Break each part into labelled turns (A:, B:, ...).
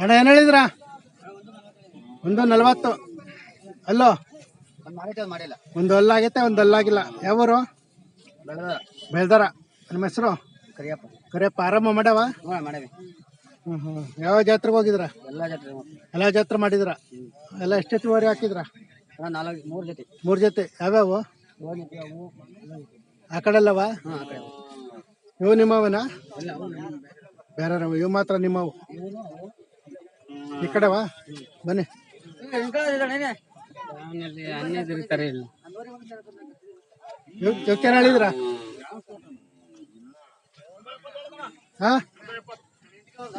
A: ಅಣ್ಣ, ಏನ್ ಹೇಳಿದ್ರ? ಒಂದು ನಲ್ವತ್ತು. ಅಲ್ಲೋ?
B: ಒಂದು
A: ಅಲ್ಲಾಗೈತೆ, ಒಂದು ಅಲ್ಲಾಗಿಲ್ಲ. ಯಾವ
B: ಊರು
A: ಬೆಳ್ದಾರ. ನಿಮ್ಮ ಹೆಸರು?
B: ಕರಿಯಪ್ಪ.
A: ಕರಿಯಪ್ಪ ಪ್ರಾರಂಭ ಮಾಡೇವಿ?
B: ಹ್ಞೂ
A: ಯಾವ ಜಾತ್ರೆಗೆ ಹೋಗಿದ್ರ?
B: ಎಲ್ಲ ಜಾತ್ರೆ
A: ಎಲ್ಲ ಜಾತ್ರೆ ಮಾಡಿದ್ರ? ಎಲ್ಲ ಎಷ್ಟೆತ್ತುವರೆ ಹಾಕಿದ್ರ?
B: ಅಣ್ಣ ನಾಲ್ಕು ಮೂರು ಜೊತೆ.
A: ಮೂರ್ ಜೊತೆ. ಯಾವ್ಯಾವು?
B: ಹೋಗಿ ಅವು.
A: ಆ ಕಡೆ ಅಲ್ಲವ?
B: ಹಾಂ ಆ ಕಡೆ
A: ಇವು ನಿಮ್ಮವನ?
B: ಎಲ್ಲ ಅವು ನಮ್ಮ
A: ಬೇರೆ ಇವು ಮಾತ್ರ ನಿಮ್ಮವು? ಈ ಕಡೆವಾ? ಬನ್ನಿ.
B: ಹನ್ನೆರಡು ಇರ್ತಾರೆ ಇಲ್ಲ
A: ಹೇಳಿದ್ರ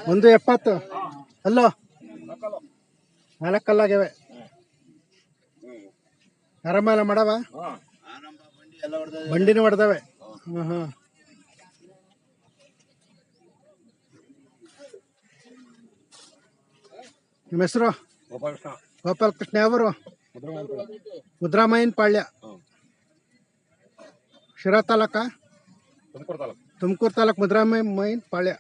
A: ಒಂದು ಎಪ್ಪತ್ತು. ಅಲ್ಲೋ. ನಾಲ್ಕಲ್ಲಾಗ್ಯವೆ. ಆರಾಮಲ್ಲ ಮಾಡವ ಬಂಡಿನೂ ಹೊಡೆದವೆ. ನಿಮ್ಮ ಹೆಸರು? ಗೋಪಾಲ ಕೃಷ್ಣ ಯಾವರು ಮುದ್ರಾಮಯ್ಯನ ಪಾಳ್ಯ. ಶಿರಾ ತಾಲೂಕ. ತುಮಕೂರು ತಾಲೂಕು ಮೈನ್ ಪಾಳ್ಯ.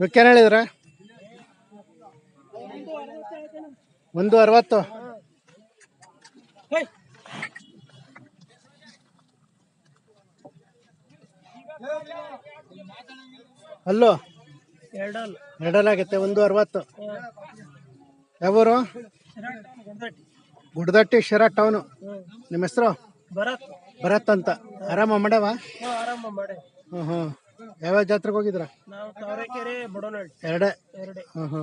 A: ಇವಕ್ಕೇನು ಹೇಳಿದ್ರ? ಒಂದು ಅರವತ್ತು. ಅಲ್ಲೋ? ಎರಡಲ್ಲಾಗೈತೆ ಒಂದು ಅರವತ್ತು. ಯಾವೂರು? ಗುಡ್ದಟ್ಟಿ ಶಿರಾ ಟೌನು ನಿಮ್ಮ ಹೆಸರು?
B: ಬರತ್
A: ಭರತ್ ಅಂತ. ಆರಾಮ ಮಾಡವ
B: ಆರಾಮ ಮಾಡಿ
A: ಹ್ಞೂ ಹ್ಞೂ ಯಾವ್ಯಾವ ಜಾತ್ರೆಗೆ ಹೋಗಿದ್ರ?
B: ನಾವು ತಾವರೆಕೆರೆ ಬಡೋನಹಳ್ಳಿ.
A: ಎರಡೇ.
B: ಎರಡೇ.
A: ಹ್ಞೂ ಹ್ಞೂ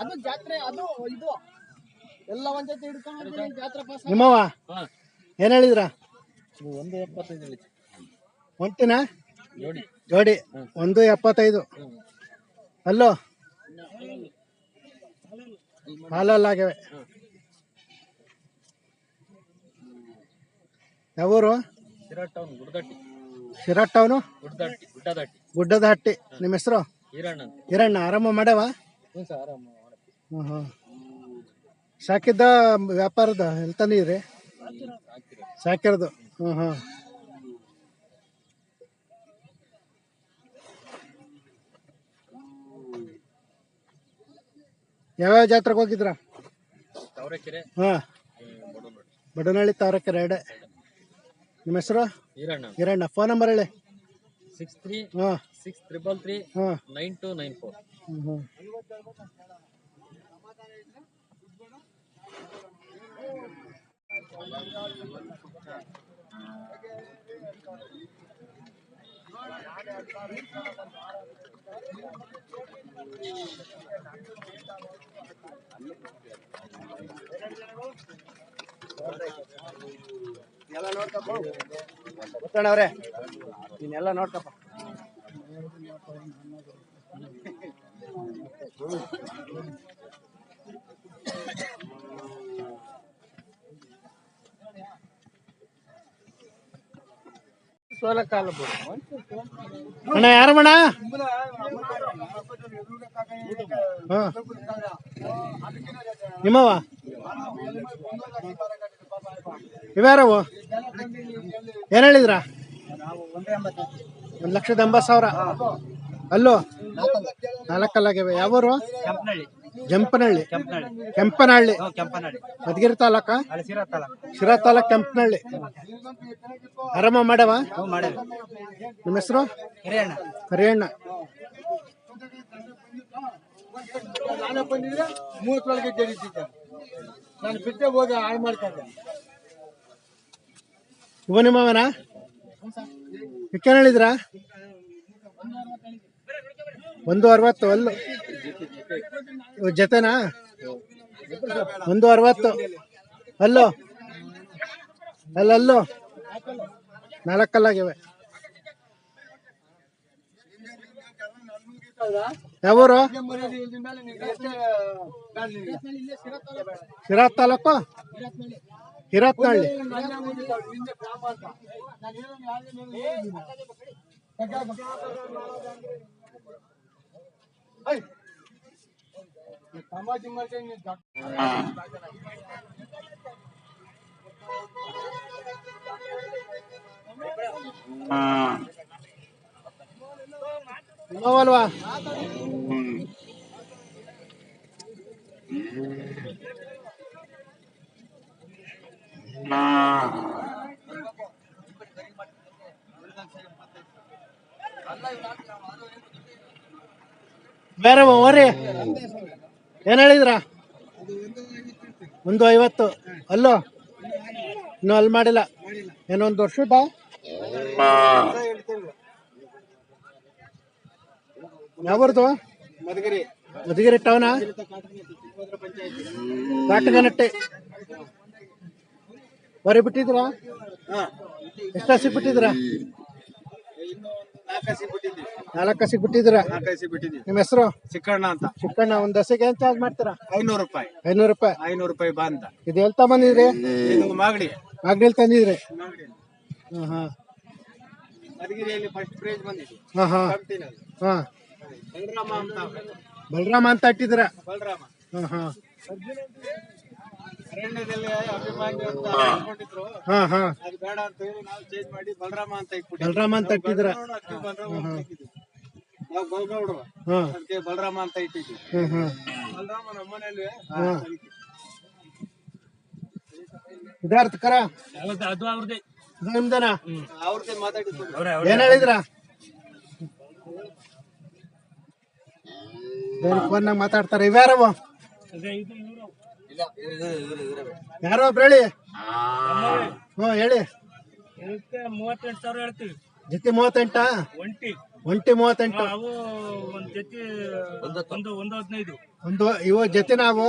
B: ಅದು ಜಾತ್ರೆ ಅದು ಇದು. ಎಲ್ಲ ಒಂದ್ ಜೊತೆ ಹಿಡ್ಕೊಂಡು ಜಾತ್ರೆ ಪಾಸ್
A: ನಿಮ್ಮವ ಏನು ಹೇಳಿದ್ರ?
B: ಒಂದು ಎಪ್ಪತ್ತೈದು
A: ಒಂಟಿನ?
B: ನೋಡಿ
A: ಜೋಡಿ. ಒಂದು ಎಪ್ಪತ್ತೈದು. ಅಲ್ಲೋ? ಹಾಲಲ್ಲಾಗ್ಯವೆ. ಯಾವೂರು?
B: ಸಿರಾ ಟೌನ್ ಗುಡ್ದಟ್ಟಿ
A: ಶಿರಾ ಟೌನು
B: ಗುಡ್ದಟ್ಟಿ ಗುಡ್ಡದಟ್ಟಿ
A: ಗುಡ್ಡದ ಹಟ್ಟಿ. ನಿಮ್ಮ ಹೆಸರು?
B: ಹಿರಣ್ಣ ಅಂತ.
A: ಹಿರಣ್ಣ ಆರಾಮ ಮಾಡ್ಯಾವ?
B: ಹ್ಞೂ ಸರ್ ಆರಾಮ ಮಾಡತ್ತಿ
A: ಹ್ಞೂ ಹ್ಞೂ ಸಾಕಿದ್ದ ವ್ಯಾಪಾರದ ಎಲ್ತಾನೆ ನೀರಿ? ಸಾಕಿರೋದು. ಹ್ಞೂ ಹ್ಞೂ ಯಾವ್ಯಾವ ಜಾತ್ರೆಗೆ ಹೋಗಿದ್ರ?
B: ತಾವರೆಕೆರೆ.
A: ಹಾಂ.
B: ಬಡನಹಳ್ಳಿ
A: ತಾವರೆಕೆರೆ ಎರಡೆ. ನಿಮ್ಮ ಹೆಸರು?
B: ಹಿರಣ್ಣ
A: ಹಿರಣ್ಣ ಫೋನ್ ನಂಬರ್ ಹೇಳಿ.
B: Six three six triple three nine two nine four.
A: ಹ್ಞೂ
B: ಗೊತ್ತಣ್ಣವ್ರೆ ನೀನೆಲ್ಲ ನೋಡ್ಕಪ್ಪ.
A: ಅಣ್ಣ ಯಾರಮ್ಮಣ್ಣ? ನಿಮ್ಮವ ಇವ್ಯಾರವು ಏನು ಹೇಳಿದ್ರ? ಒಂದು ಲಕ್ಷದ ಎಂಬತ್ತು ಸಾವಿರ. ಅಲ್ಲೋ? ನಾಲ್ಕಲ್ಲಾಗ್ಯಾವೆ. ಯಾವೂರು?
B: ಕೆಂಪನಹಳ್ಳಿ.
A: ಜಂಪನಹಳ್ಳಿ
C: ಕೆಂಪನಹಳ್ಳಿ.
A: ಕೆಂಪನಹಳ್ಳಿ.
C: ಹ್ಞೂ ಕೆಂಪನಹಳ್ಳಿ.
A: ಮಧುಗಿರಿ ತಾಲೂಕ? ಶಿರಾ ತಾಲೂಕ್. ಕೆಂಪನಹಳ್ಳಿ. ಆರಾಮ ಮಾಡವ ನಿಮ್ಮ ಹೆಸರು?
C: ಹರಿಯಣ್ಣ
A: ಹರಿಯಣ್ಣ
B: ನಾನೇ ಬಂದಿದ್ರೆ ಮೂವತ್ತೊಳಗೆ ಜಡಿತಿದ್ದೆ ನಾನು ಬಿಟ್ಟೆ ಹೋಗಿ ಹಾಳು ಮಾಡ್ಕೊಂಡೆ
A: ಇವ ನಿಮ್ಮವನ? ಏನ್ ಹೇಳಿದ್ರ ಒಂದು ಅರವತ್ತು ಅಲ್ಲು. ಜತೆನಾ? ಒಂದು ಅರವತ್ತು. ಅಲ್ಲೋ? ಅಲ್ಲಲ್ಲೋ? ನಾಲ್ಕಲ್ಲಾಗಿವೆ ಯಾವೂರು. ಶಿರಾ ತಾಲೂಕು? ಹಿರತ್ನಹಳ್ಳಿ.
B: ನನ್ನೇ ಬಂದಿದ್ದಾಳೆ, ನಿನ್ನೆ ಗ್ರಾಮ ಅಂತ. ನಾನು ಏನೋ ಯಾರಿಗೂ ಹೇಳಿಲ್ಲ. ಯಾಕೆ? ಐ. ಈ ಸಮಾಜ ಮಾಡ್ಕೊಂಡು ನೀನ್ ದೊಡ್ಡ
A: ಬೇರೆ ಹೋರಿ. ಏನ್ ಹೇಳಿದ್ರ? ಒಂದು ಐವತ್ತು. ಅಲ್ಲೋ? ಇನ್ನು ಅಲ್ಲಿ ಮಾಡಿಲ್ಲ. ಏನೋ ಒಂದು ವರ್ಷದ ಯಾವ್ದು
B: ಮಧುಗಿರಿ.
A: ಮಧುಗಿರಿ ಟೌನ ಕಾಟಗನಟ್ಟೆ. ಹೊರಿ ಬಿಟ್ಟಿದ್ರ ಎಷ್ಟು ಹಸಿ ಬಿಟ್ಟಿದ್ರ ನಾಲ್ಕು ಹಸಿ ಬಿಟ್ಟಿದ್ರ ನಿಮ್ಮ ಹೆಸರು?
B: ಚಿಕ್ಕಣ್ಣ ಅಂತ.
A: ಚಿಕ್ಕಣ್ಣ ಒಂದ್ ಹಸಿಗೆ ಏನ್ ಚಾರ್ಜ್ ಮಾಡ್ತೀರಾ?
B: ಐನೂರು ರೂಪಾಯಿ.
A: ಐನೂರು ರೂಪಾಯಿ.
B: ಐನೂರು ರೂಪಾಯಿ ಬಾ ಅಂತ.
A: ಇದು ಎಲ್ತಾ ಬಂದಿದ್ರಿ
B: ಇದು ಮಾಗಡಿ.
A: ಮಾಗಡಿಲ್ ತಂದಿದ್ರಿ? ಹಾ ಹಾ.
B: ಮಧುಗಿರಿಯಲ್ಲಿ ಫಸ್ಟ್ ಪ್ರೈಸ್ ಬಂದಿದೆ
A: ಹಾ ಹಾ.
B: ಕಂಪ್ನಿನಲ್ಲಿ.
A: ಹಾ.
B: ಬಲರಾಮ ಅಂತ.
A: ಬಲರಾಮ ಅಂತ ಇಟ್ಟಿದ್ರ
B: ಬಲರಾಮ.
A: ಹಾ ಹಾ.
B: ಅರಣ್ಯದಲ್ಲಿ ಅಭಿಮಾನಿ ಅಂತ ಅನ್ಕೊಂಡಿದ್ರು.
A: ಹಾ ಹಾ.
B: ಅದು ಬೇಡ ಅಂತ ಹೇಳಿ ನಾವು ಚೇಂಜ್ ಮಾಡಿ ಬಲರಾಮ ಅಂತ ಇಟ್ಬಿಟ್ಟು
A: ಬಲರಾಮ ಅಂತ ಇಟ್ಟಿದ್ರ
B: ಬಲರಾಮ ಅಂತ ಇಟ್ಟಿದ್ವಿ. ನಾವು ಗೌಗೌಡ್ರು. ಅದಕ್ಕೆ ಬಲರಾಮ ಅಂತ ಇಟ್ಟಿದ್ವಿ.
A: ಹ್ಮ್ ಹ್ಮ್
B: ಬಲರಾಮ ನಮ್ಮ ಮನೇಲಿ
A: ಹಾ. ಇದಾರ್ಥ ಕರ?
C: ಅದು ಅವ್ರದ್ದೇ.
A: ನಿಮ್ದೇನಾ?
B: ಅವ್ರದ್ದೇ ಮಾತಾಡಿದ್ದು.
A: ಏನ್ ಹೇಳಿದ್ರ? ಫೋನ್ ಮಾತಾಡ್ತಾರ. ಇವ್ಯಾರವ ಯಾರೋ ಒಬ್ರು ಹೇಳಿ. ಹ್ಞೂ ಹೇಳಿ.
C: ಇದಕ್ಕೆ ಮೂವತ್ತೆಂಟು ಸಾವಿರ ಹೇಳ್ತೀವಿ.
A: ಜೊತೆ ಮೂವತ್ತೆಂಟಾ?
C: ಒಂಟಿ.
A: ಒಂಟಿ ಮೂವತ್ತೆಂಟು.
C: ಅವು ಒಂದ್ ಜೊತೆ ಒಂದು ಒಂದು ಹದಿನೈದು.
A: ಒಂದು ಇವು ಜೊತೆ ನಾವು?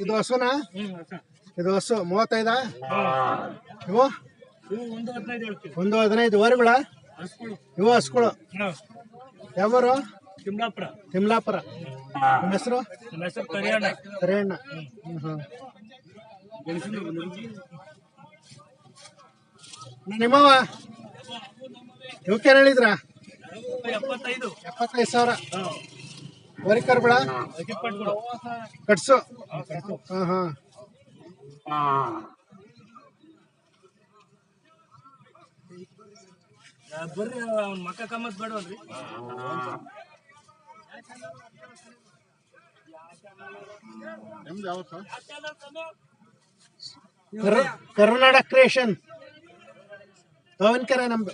A: ಇದು ಹಸುನಾ?
C: ಹ್ಮ್.
A: ಇದು ಹಸು. ಮೂವತ್ತೈದಾ? ಇವು?
C: ಇವು ಒಂದು ಹದಿನೈದು ಹೇಳ್ತೀವಿ.
A: ಒಂದು ಹದಿನೈದು. ವರೆಗಳ
C: ಹಸ್ಗಳು.
A: ಇವು ಹಸುಗಳು. ಯಾವರು?
C: ತಿಮ್ಲಾಪುರ.
A: ತಿಮ್ಲಾಪುರ. ನಿಮ್ಮ ಹೆಸರು?
C: ನಮ್ಮ ಹೆಸರು ಕರಿಯಣ್ಣ.
A: ಕರಿಯಣ್ಣ. ನಿಮ್ಮವ ಇವಕ್ಕೇನು ಹೇಳಿದ್ರ?
C: ಎಪ್ಪತ್ತೈದು
A: ಎಪ್ಪತ್ತೈದು ಸಾವಿರ. ವರಿಕರ್
C: ಬಿಡ
A: ಕಟ್ಸು. ಹಾಂ ಹಾಂ
C: ಬರ್ರಿ ಮಕ್ಕ ಕಮ್ಮತ್ ಬೇಡವಲ್ರಿ.
A: ಕರ್- ಕರ್ನಾಟಕ ಕ್ರಿಯೇಷನ್ ಕೆರೆ ನಮ್ದು.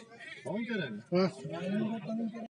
A: ಹಾಂ.